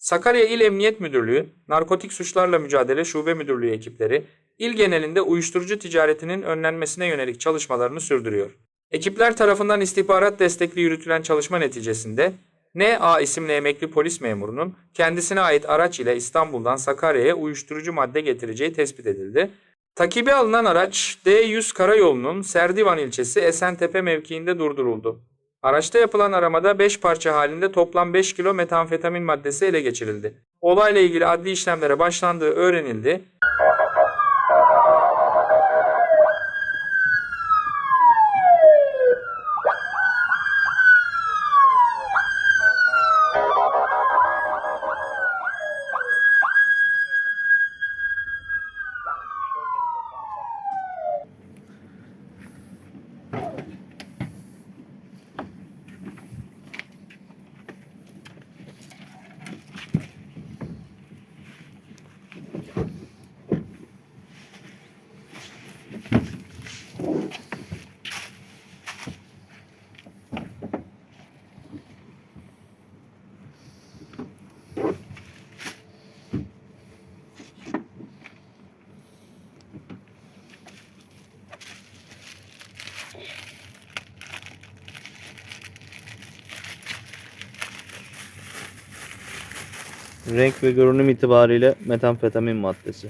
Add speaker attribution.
Speaker 1: Sakarya İl Emniyet Müdürlüğü, Narkotik Suçlarla Mücadele Şube Müdürlüğü ekipleri il genelinde uyuşturucu ticaretinin önlenmesine yönelik çalışmalarını sürdürüyor. Ekipler tarafından istihbarat destekli yürütülen çalışma neticesinde N.A. isimli emekli polis memurunun kendisine ait araç ile İstanbul'dan Sakarya'ya uyuşturucu madde getireceği tespit edildi. Takibi alınan araç D100 karayolunun Serdivan ilçesi Esentepe mevkiinde durduruldu. Araçta yapılan aramada 5 parça halinde toplam 5 kilo metamfetamin maddesi ele geçirildi. Olayla ilgili adli işlemlere başlandığı öğrenildi.
Speaker 2: Renk ve görünüm itibariyle metamfetamin maddesi.